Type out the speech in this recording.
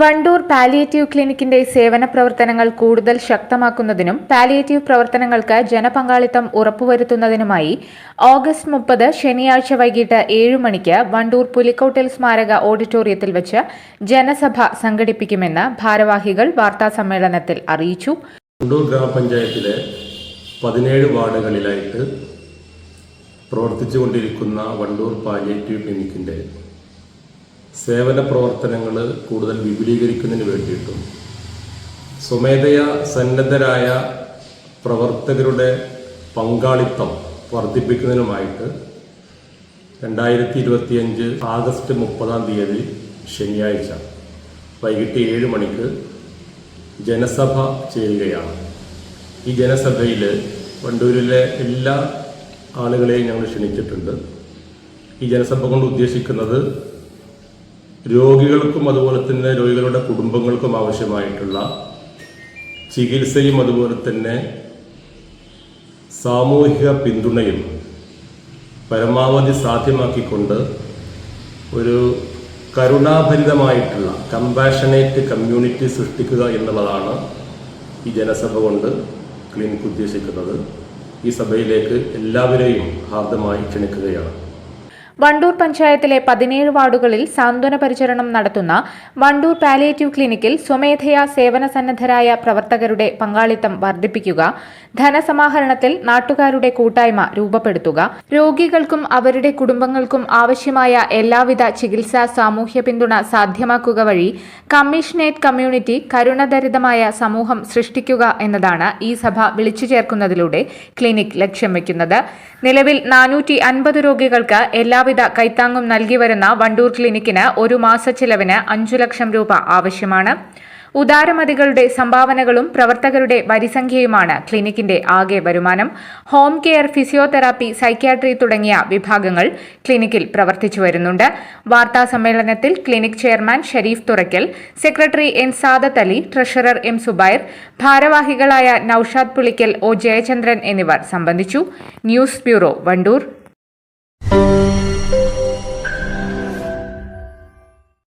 Wandoor palliative ക്ലിനിക്കിന്റെ സേവന പ്രവർത്തനങ്ങൾ കൂടുതൽ ശക്തമാക്കുന്നതിനും പാലിയേറ്റീവ് പ്രവർത്തനങ്ങൾക്ക് ജനപങ്കാളിത്തം ഉറപ്പുവരുത്തുന്നതിനുമായി ഓഗസ്റ്റ് മുപ്പത് ശനിയാഴ്ച വൈകിട്ട് ഏഴ് മണിക്ക് വണ്ടൂർ പുലിക്കോട്ടിൽ സ്മാരക ഓഡിറ്റോറിയത്തിൽ വെച്ച് ജനസഭ സംഘടിപ്പിക്കുമെന്ന് ഭാരവാഹികൾ വാർത്താസമ്മേളനത്തിൽ അറിയിച്ചു. വണ്ടൂർ ഗ്രാമപഞ്ചായത്തിലെ പതിനേഴ് വാർഡുകളിലായിട്ട് പ്രവർത്തിച്ചുകൊണ്ടിരിക്കുന്ന വണ്ടൂർ പാലിയേറ്റീവ് ക്ലിനിക്കിന്റെ സേവന പ്രവർത്തനങ്ങൾ കൂടുതൽ വിപുലീകരിക്കുന്നതിന് വേണ്ടിയിട്ടും സ്വമേധയാ സന്നദ്ധരായ പ്രവർത്തകരുടെ പങ്കാളിത്തം വർദ്ധിപ്പിക്കുന്നതിനുമായിട്ട് രണ്ടായിരത്തി ഇരുപത്തിയഞ്ച് ആഗസ്റ്റ് മുപ്പതാം തീയതി ശനിയാഴ്ച വൈകിട്ട് ഏഴ് മണിക്ക് ജനസഭ ചേരുകയാണ്. ഈ ജനസഭയിൽ വണ്ടൂരിലെ എല്ലാ ആളുകളെയും ഞങ്ങൾ ക്ഷണിച്ചിട്ടുണ്ട്. ഈ ജനസഭ കൊണ്ട് ഉദ്ദേശിക്കുന്നത് രോഗികൾക്കും അതുപോലെ തന്നെ രോഗികളുടെ കുടുംബങ്ങൾക്കും ആവശ്യമായിട്ടുള്ള ചികിത്സയും അതുപോലെ തന്നെ സാമൂഹിക പിന്തുണയും പരമാവധി സാധ്യമാക്കിക്കൊണ്ട് ഒരു കരുണാഭരിതമായിട്ടുള്ള കമ്പാഷനേറ്റ് കമ്മ്യൂണിറ്റി സൃഷ്ടിക്കുക എന്നുള്ളതാണ് ഈ ജനസഭ കൊണ്ട് ക്ലിനിക്ക് ഉദ്ദേശിക്കുന്നത്. ഈ സഭയിലേക്ക് എല്ലാവരെയും ഹാർദമായി ക്ഷണിക്കുകയാണ്. വണ്ടൂർ പഞ്ചായത്തിലെ പതിനേഴ് വാർഡുകളിൽ സാന്ത്വന പരിചരണം നടത്തുന്ന വണ്ടൂർ പാലിയേറ്റീവ് ക്ലിനിക്കിൽ സ്വമേധയാ സേവന സന്നദ്ധരായ പ്രവർത്തകരുടെ പങ്കാളിത്തം വർദ്ധിപ്പിക്കുക ധനസമാഹരണത്തിൽ നാട്ടുകാരുടെ കൂട്ടായ്മ രൂപപ്പെടുത്തുക രോഗികൾക്കും അവരുടെ കുടുംബങ്ങൾക്കും ആവശ്യമായ എല്ലാവിധ ചികിത്സാ സാമൂഹ്യ പിന്തുണ സാധ്യമാക്കുക വഴി കമ്മീഷനേറ്റ് കമ്മ്യൂണിറ്റി കരുണദരിതമായ സമൂഹം സൃഷ്ടിക്കുക എന്നതാണ് ഈ സഭ വിളിച്ചു ചേർക്കുന്നതിലൂടെ ക്ലിനിക് ലക്ഷ്യം വയ്ക്കുന്നത്. നിലവിൽ നാനൂറ്റി അൻപത് രോഗികൾക്ക് എല്ലാവിധ കൈത്താങ്ങും നൽകി വരുന്ന വണ്ടൂർ ക്ലിനിക്കിന് ഒരു മാസ ചിലവിന് അഞ്ചു ലക്ഷം രൂപ ആവശ്യമാണ്. ഉദാരമതികളുടെ സംഭാവനകളും പ്രവർത്തകരുടെ വരിസംഖ്യയുമാണ് ക്ലിനിക്കിന്റെ ആകെ വരുമാനം. ഹോം കെയർ ഫിസിയോതെറാപ്പി സൈക്യാട്രി തുടങ്ങിയ വിഭാഗങ്ങൾ ക്ലിനിക്കിൽ പ്രവർത്തിച്ചു വരുന്നുണ്ട്. വാർത്താ സമ്മേളനത്തിൽ clinic chairman Sharif Thurakkal secretary N Sadath Ali treasurer M Subair ഭാരവാഹികളായ നൌഷാദ് പുളിക്കൽ ഒ ജയചന്ദ്രൻ എന്നിവർ സംബന്ധിച്ചു. News bureau Wandoor.